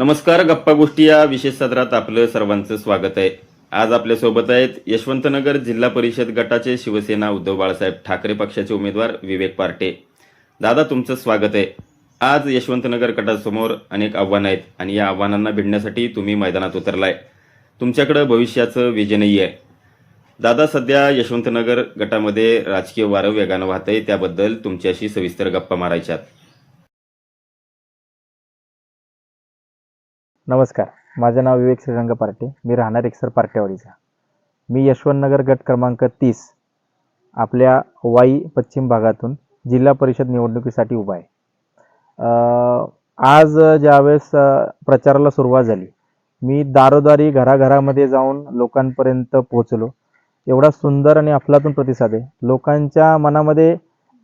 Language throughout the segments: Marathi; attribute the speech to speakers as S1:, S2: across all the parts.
S1: नमस्कार गप्पा गोष्टी या विशेष सत्रात आपलं सर्वांचं स्वागत आहे. आज आपल्यासोबत आहेत यशवंतनगर जिल्हा परिषद गटाचे शिवसेना उद्धव बाळासाहेब ठाकरे पक्षाचे उमेदवार विवेक पार्टे. दादा तुमचं स्वागत आहे. आज यशवंतनगर गटासमोर अनेक आव्हानं आहेत आणि या आव्हानांना भिडण्यासाठी तुम्ही मैदानात उतरलाय. तुमच्याकडं भविष्याचं विजनही आहे. दादा सध्या यशवंतनगर गटामध्ये राजकीय वारं वेगानं वाहत आहे त्याबद्दल तुमच्याशी सविस्तर गप्पा मारायच्यात.
S2: नमस्कार. माझं नाव विवेक श्रीरंग पार्टे. मी राहणार एकसर पार्टेवाडीचा मी यशवंतनगर गट क्रमांक तीस आपल्या वाई पश्चिम भागातून जिल्हा परिषद निवडणुकीसाठी उभा आहे. आज ज्यावेळेस प्रचाराला सुरुवात झाली मी दारोदारी घराघरामध्ये जाऊन लोकांपर्यंत पोहोचलो. एवढा सुंदर आणि अफलातून प्रतिसाद आहे. लोकांच्या मनामध्ये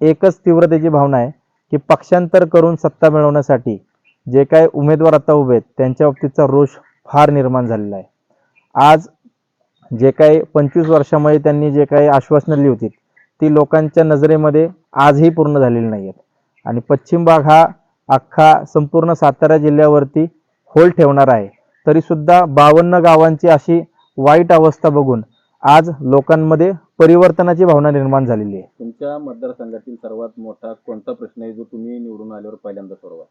S2: एकच तीव्रतेची भावना आहे की पक्षांतर करून सत्ता मिळवण्यासाठी जे काय उमेदवार आता उभे आहेत त्यांच्या बाबतीतचा रोष फार निर्माण झालेला आहे. आज जे काही पंचवीस वर्षामध्ये त्यांनी जे काही आश्वासनं दिली होती ती लोकांच्या नजरेमध्ये आजही पूर्ण झालेली नाही आहेत. आणि पश्चिम भाग हा अख्खा संपूर्ण सातारा जिल्ह्यावरती होल ठेवणार आहे. तरीसुद्धा बावन्न गावांची अशी वाईट अवस्था बघून आज लोकांमध्ये परिवर्तनाची भावना निर्माण झालेली आहे.
S3: तुमच्या मतदारसंघातील सर्वात मोठा कोणता प्रश्न आहे जो तुम्ही निवडून आल्यावर पहिल्यांदा सोडवा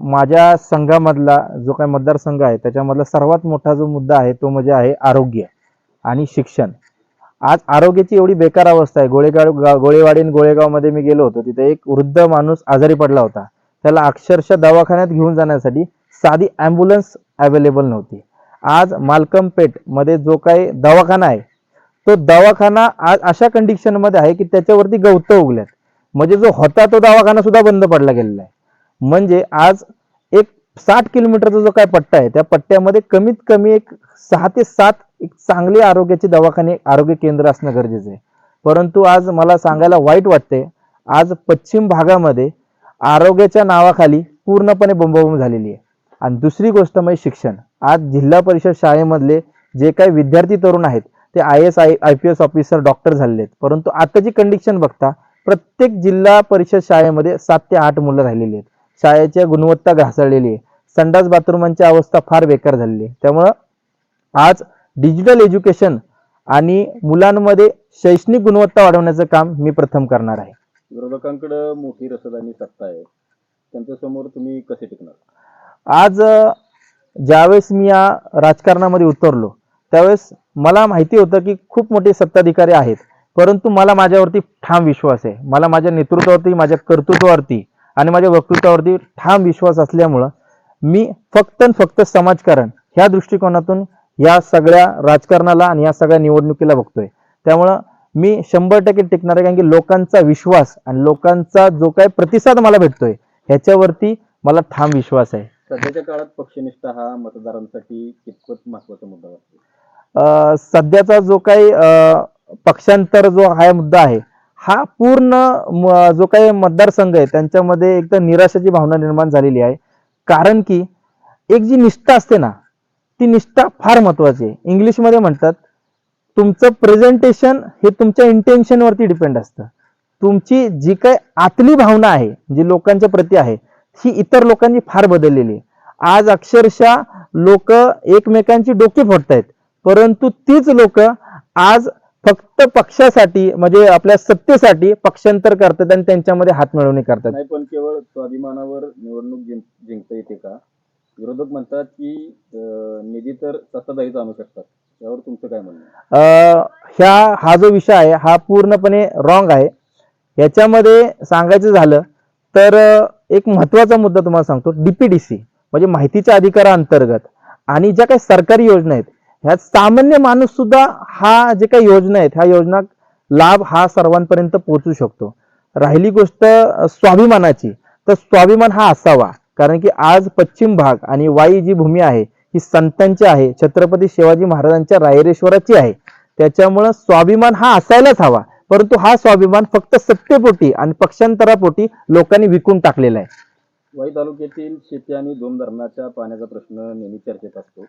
S2: माझ्या संघामधला जो काही मतदारसंघ आहे त्याच्यामधला सर्वात मोठा जो मुद्दा आहे तो म्हणजे आहे आरोग्य आणि शिक्षण. आज आरोग्याची एवढी बेकार अवस्था आहे. गोळेगाव गा- गोळेवाडी आणि गोळेगावमध्ये मी गेलो होतो. तिथे एक वृद्ध माणूस आजारी पडला होता. त्याला अक्षरशः दवाखान्यात घेऊन जाण्यासाठी साधी ॲम्ब्युलन्स अवेलेबल नव्हती. आज मालकम पेठमध्ये जो काही दवाखाना आहे तो दवाखाना आज अशा कंडिशनमध्ये आहे की त्याच्यावरती गवतं उगल्यात. म्हणजे जो होता तो दवाखाना सुद्धा बंद पडला गेलेला आहे. म्हणजे आज एक साठ किलोमीटरचा जो काय पट्टा आहे त्या पट्ट्यामध्ये कमीत कमी एक सहा ते सात एक चांगले आरोग्याचे दवाखाने आरोग्य केंद्र असणं गरजेचं आहे. परंतु आज मला सांगायला वाईट वाटते आज पश्चिम भागामध्ये आरोग्याच्या नावाखाली पूर्णपणे बोंबाबोंब झालेली आहे. आणि दुसरी गोष्ट म्हणजे शिक्षण. आज जिल्हा परिषद शाळेमधले जे काही विद्यार्थी तरुण आहेत ते I S I I P S officer doctor झालेले आहेत. परंतु आताची कंडिशन बघता प्रत्येक जिल्हा परिषद शाळेमध्ये सात ते आठ मुलं राहिलेली आहेत. शाळेची गुणवत्ता घासळलेली आहे. संडास बाथरूमांची अवस्था फार बेकार झालेली आहे. त्यामुळं आज डिजिटल एज्युकेशन आणि मुलांमध्ये शैक्षणिक गुणवत्ता वाढवण्याचं काम मी प्रथम करणार आहे.
S3: विरोधकांकडे मोठी रसद आणि सत्ता आहे. त्यांच्यासमोर तुम्ही कसे टिकणार?
S2: आज ज्यावेळेस मी या राजकारणामध्ये उतरलो त्यावेळेस मला माहिती होतं की खूप मोठे सत्ताधिकारी आहेत. परंतु मला माझ्यावरती ठाम विश्वास आहे. मला माझ्या नेतृत्वावरती माझ्या कर्तृत्वावरती आणि माझ्या वक्तृत्वावरती ठाम विश्वास असल्यामुळं मी फक्त आणि फक्त समाजकारण ह्या दृष्टिकोनातून या सगळ्या राजकारणाला आणि या सगळ्या निवडणुकीला बघतोय. त्यामुळं मी शंभर टक्के टिकणार आहे कारण की लोकांचा विश्वास आणि लोकांचा जो काही प्रतिसाद मला भेटतोय ह्याच्यावरती मला ठाम विश्वास आहे.
S3: सध्याच्या काळात पक्षनिष्ठा हा मतदारांसाठी कितपत महत्त्वाचा मुद्दा वाटतो?
S2: सध्याचा जो काही पक्षांतर जो हा मुद्दा आहे हा पूर्ण म- जो काही मतदारसंघ आहे त्यांच्यामध्ये एक तर निराशाची भावना निर्माण झालेली आहे. कारण की एक जी निष्ठा असते ना ती निष्ठा फार महत्वाची आहे. इंग्लिशमध्ये म्हणतात तुमचं प्रेझेंटेशन हे तुमच्या इंटेन्शनवरती डिपेंड असतं. तुमची जी काही आतली भावना आहे जी लोकांच्या प्रती आहे ही इतर लोकांनी फार बदललेली आहे. आज अक्षरशः लोक एकमेकांची डोके फोडतायत परंतु तीच लोक आज फक्त पक्षासाठी म्हणजे आपल्या सत्तेसाठी पक्षांतर करतात आणि त्यांच्यामध्ये हात मिळवणी करतात.
S3: नाही पण केवळ स्वाभिमानावर निवडणूक जिंक जिंकता येते का? विरोधक म्हणतात की निधी तर सत्ताधारीच आणू शकतात. यावर तुमचं काय म्हणणं
S2: ह्या हा जो विषय आहे हा पूर्णपणे रॉंग आहे. याच्यामध्ये सांगायचं झालं तर एक महत्त्वाचा मुद्दा तुम्हाला सांगतो. डीपीडीसी म्हणजे माहितीच्या अधिकाराअंतर्गत आणि ज्या काही सरकारी योजना आहेत ह्यात सामान्य माणूस सुद्धा हा जे काही योजना आहेत ह्या योजना लाभ हा सर्वांपर्यंत पोहोचू शकतो. राहिली गोष्ट स्वाभिमानाची. तर स्वाभिमान हा असावा. कारण की आज पश्चिम भाग आणि वाई जी भूमी आहे ही संतांची आहे. छत्रपती शिवाजी महाराजांच्या रायरेश्वराची आहे. त्याच्यामुळं स्वाभिमान हा असायलाच हवा. परंतु हा स्वाभिमान फक्त सत्तेपोटी आणि पक्षांतरापोटी लोकांनी विकून टाकलेला आहे.
S3: वाई तालुक्यातील शेती आणि दोन धरणाच्या पाण्याचा प्रश्न नेहमी चर्चेत असतो.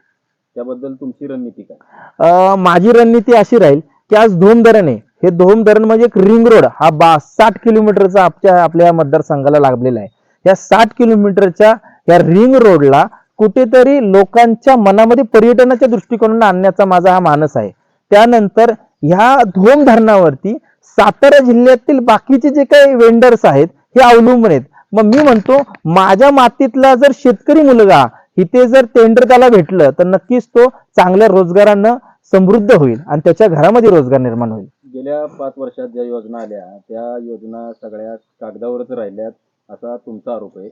S3: त्याबद्दल तुमची रणनीती काय?
S2: माझी रणनीती अशी राहील की आज धोम धरण आहे हे धोम धरण म्हणजे एक रिंग रोड हा बा साठ किलोमीटरचा आपल्या आपल्या मतदारसंघाला लागलेला आहे. या साठ किलोमीटरच्या या रिंग रोडला कुठेतरी लोकांच्या मनामध्ये पर्यटनाच्या दृष्टिकोनाने आणण्याचा माझा हा मानस आहे. त्यानंतर ह्या धोम धरणावरती सातारा जिल्ह्यातील बाकीचे जे काही वेंडर्स आहेत हे अवलंबून आहेत. मग मी म्हणतो माझ्या मातीतला जर शेतकरी मुलगा इथे जर टेंडर त्याला भेटलं तर नक्कीच तो चांगल्या रोजगारानं समृद्ध होईल आणि त्याच्या घरामध्ये रोजगार निर्माण होईल.
S3: गेल्या पाच वर्षात ज्या योजना आल्या त्या योजना सगळ्या कागदावरच राहिल्यात असा तुमचा आरोप आहे.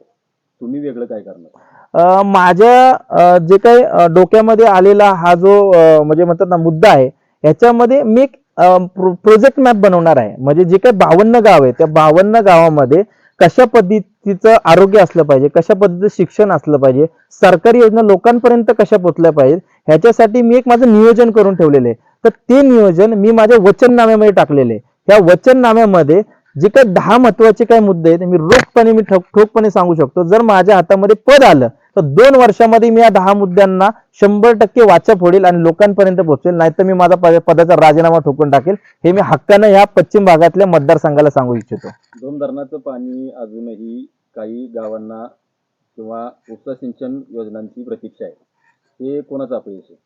S3: तुम्ही वेगळं काय करणार?
S2: माझ्या जे काही डोक्यामध्ये आलेला हा जो म्हणजे म्हणतात ना मुद्दा आहे याच्यामध्ये मी एक प्रोजेक्ट मॅप बनवणार आहे. म्हणजे जे काही बावन्न गाव आहे त्या बावन्न गावामध्ये कशा पद्धतीचं आरोग्य असलं पाहिजे कशा पद्धतीचं शिक्षण असलं पाहिजे सरकारी योजना लोकांपर्यंत कशा पोचल्या पाहिजेत ह्याच्यासाठी मी एक माझं नियोजन करून ठेवलेलं आहे. तर ते नियोजन मी माझ्या वचननाम्यामध्ये टाकलेले आहे. वचननाम्यामध्ये जे काही दहा महत्त्वाचे काही मुद्दे आहेत मी रोखपणे मी ठोक ठोकपणे सांगू शकतो. जर माझ्या हातामध्ये पद आलं तर दोन वर्षामध्ये मी या दहा मुद्द्यांना शंभर टक्के वाचा फोडेल आणि लोकांपर्यंत पोहोचेल नाहीतर मी माझा पद- पदाचा राजीनामा ठोकून टाकेल. हे मी हक्कानं या पश्चिम भागातल्या मतदारसंघाला सांगू इच्छितो.
S3: दोन धरणाचं पाणी अजूनही काही गावांना किंवा उपसा सिंचन योजनांची प्रतीक्षा आहे. हे कोणाचं अपयश आहे?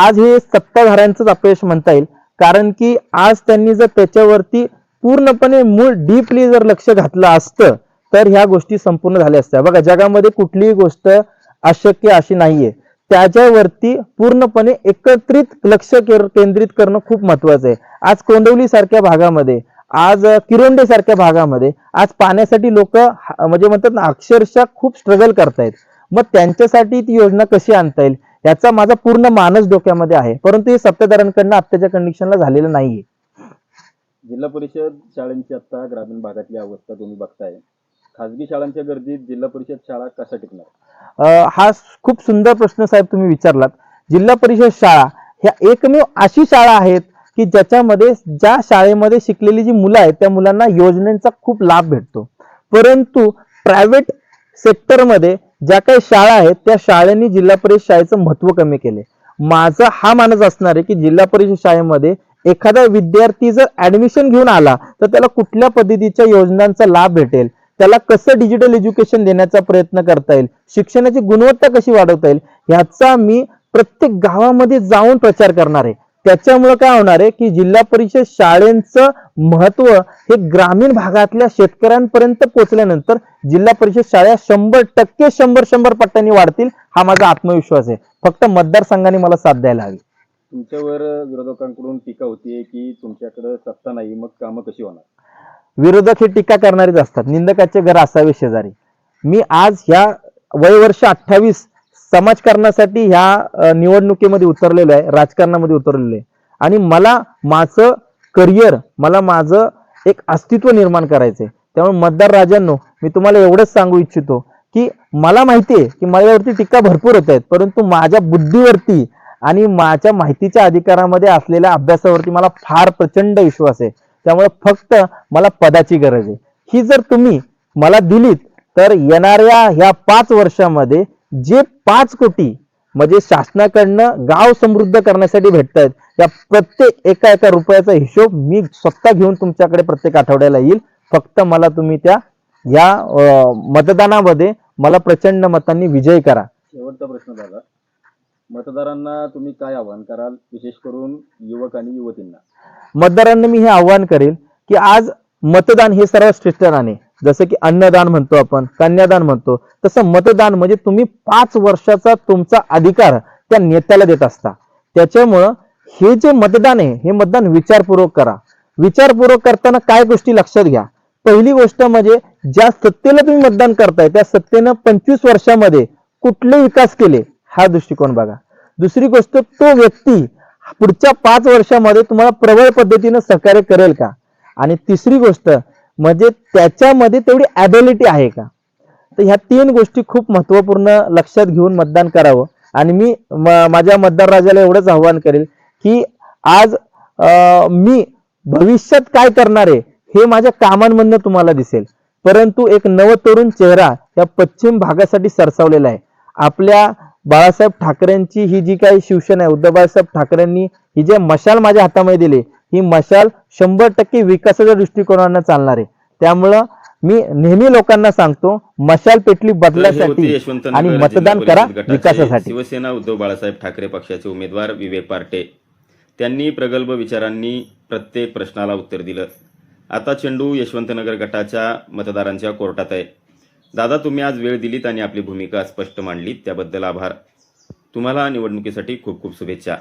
S2: आज हे सत्ताधाऱ्यांचंच अपयश म्हणता येईल कारण की आज त्यांनी जर त्याच्यावरती पूर्णपणे मूळ डीपली जर लक्ष घातलं असतं तर ह्या गोष्टी संपूर्ण झाल्या असत्या. बघा जगामध्ये कुठलीही गोष्ट अशक्य अशी नाहीये. त्याच्यावरती पूर्णपणे एकत्रित लक्ष केंद्रित करणं खूप महत्वाचं आहे. आज कोंडवली सारख्या भागामध्ये आज किरोंडे सारख्या भागामध्ये आज पाण्यासाठी लोक म्हणजे म्हणतात ना अक्षरशः खूप स्ट्रगल करतायत. मग त्यांच्यासाठी ती योजना कशी आणता येईल? याचा माझा पूर्ण मानस डोक्यामध्ये आहे. परंतु हे सत्ताधाऱ्यांकडनं आत्ताच्या कंडिशनला झालेलं नाहीये.
S3: जिल्हा परिषद शाळांची आता ग्रामीण भागातली अवस्था तुम्ही बघताय. खासगी शाळांच्या गर्दीत जिल्हा परिषद शाळा कशा टिकणार?
S2: हा खूप सुंदर प्रश्न साहेब तुम्ही विचारलात. जिल्हा परिषद शाळा ह्या एकमेव अशी शाळा आहेत की ज्याच्यामध्ये ज्या शाळेमध्ये शिकलेली जी मुलं आहेत त्या मुलांना योजनेचा खूप लाभ भेटतो. परंतु प्रायव्हेट सेक्टरमध्ये ज्या काही शाळा आहेत त्या शाळेनी जिल्हा परिषद शाळेचं महत्त्व कमी केले माझा हा मानस असणार आहे की जिल्हा परिषद शाळेमध्ये एखादा विद्यार्थी जर ऍडमिशन घेऊन आला तर त्याला कुठल्या पद्धतीच्या योजनांचा लाभ भेटेल? त्याला कसं डिजिटल एज्युकेशन देण्याचा प्रयत्न करता येईल? शिक्षणाची गुणवत्ता कशी वाढवता येईल? ह्याचा मी प्रत्येक गावामध्ये जाऊन प्रचार करणार आहे. त्याच्यामुळे काय होणार आहे की जिल्हा परिषद शाळेंचं महत्त्व हे ग्रामीण भागातल्या शेतकऱ्यांपर्यंत पोहोचल्यानंतर जिल्हा परिषद शाळा शंभर टक्के शंभर शंभर पट्ट्यांनी वाढतील हा माझा आत्मविश्वास आहे. फक्त मतदारसंघाने मला साथ द्यायला हवी.
S3: तुमच्यावर विरोधकांकडून टीका होतीये की तुमच्याकडे सत्ता नाही मग कामं कशी होणार?
S2: विरोधक हे टीका करणारेच असतात. निंदकाचे घर असावे शेजारी. मी आज ह्या वयवर्ष अठ्ठावीस समाजकारणासाठी ह्या निवडणुकीमध्ये उतरलेलो आहे राजकारणामध्ये उतरलेलो आहे. आणि मला माझं करिअर मला माझं एक अस्तित्व निर्माण करायचंय. त्यामुळे मतदार राजांनो मी तुम्हाला एवढंच सांगू इच्छितो की मला माहिती आहे की माझ्यावरती टीका भरपूर होत आहेत परंतु माझ्या बुद्धीवरती आणि माझ्या माहितीच्या अधिकारामध्ये असलेल्या अभ्यासावरती मला फार प्रचंड विश्वास आहे. त्यामुळे फक्त मला पदाची गरज आहे. ही जर तुम्ही मला दिलीत तर येणाऱ्या ह्या पाच वर्षामध्ये जे पाच कोटी म्हणजे शासनाकडनं गाव समृद्ध करण्यासाठी भेटत आहेत त्या प्रत्येक एका एका रुपयाचा हिशोब मी स्वतः घेऊन तुमच्याकडे प्रत्येक आठवड्याला येईल. फक्त मला तुम्ही त्या या मतदानामध्ये मला प्रचंड मतांनी विजय करा.
S3: शेवटचा प्रश्न दादा मतदारांना तुम्ही काय आवाहन कराल विशेष करून युवक आणि युवतींना?
S2: मतदारांना मी हे आव्हान करेल की आज मतदान हे सर्वात श्रेष्ठ राणे जसं की अन्नदान म्हणतो आपण कन्यादान म्हणतो तसं मतदान म्हणजे तुम्ही पाच वर्षाचा तुमचा अधिकार त्या नेत्याला देत असता. त्याच्यामुळं हे जे मतदान आहे हे मतदान विचारपूर्वक करा. विचारपूर्वक करताना काय गोष्टी लक्षात घ्या. पहिली गोष्ट म्हणजे ज्या सत्तेला तुम्ही मतदान करताय त्या सत्तेनं पंचवीस वर्षामध्ये कुठले विकास केले हा दृष्टिकोन बघा. दुसरी गोष्ट तो व्यक्ती पुढच्या पाच वर्षामध्ये तुम्हाला प्रबळ पद्धतीनं सहकार्य करेल का? आणि तिसरी गोष्ट म्हणजे त्याच्यामध्ये तेवढी ॲबिलिटी आहे का? तर ह्या तीन गोष्टी खूप महत्त्वपूर्ण लक्षात घेऊन मतदान करावं. आणि मी म- माझ्या मतदार राजाला एवढंच आव्हान करेल की आज मी भविष्यात काय करणार आहे हे माझ्या कामांमधनं तुम्हाला दिसेल. परंतु एक नवतरुण चेहरा या पश्चिम भागासाठी सरसावलेला आहे. आपल्या बाळासाहेब ठाकरेंची ही जी काही शिवसेना आहे उद्धव बाळासाहेब ठाकरेंनी ही जे मशाल माझ्या हातामध्ये दिली ही मशाल शंभर टक्के विकासाच्या दृष्टिकोनानं चालणार आहे. त्यामुळं मी नेहमी लोकांना सांगतो मशाल पेटली बदलासाठी आणि मतदान करा विकासासाठी.
S1: शिवसेना उद्धव बाळासाहेब ठाकरे पक्षाचे उमेदवार विवेक पार्टे त्यांनी प्रगल्भ विचारांनी प्रत्येक प्रश्नाला उत्तर दिलं. आता चेंडू यशवंतनगर गटाच्या मतदारांच्या कोर्टात आहे. दादा तुम्ही आज वेळ दिलीत आणि आपली भूमिका स्पष्ट मांडलीत. त्याबद्दल आभार. तुम्हाला निवडणुकीसाठी खूप खूप शुभेच्छा.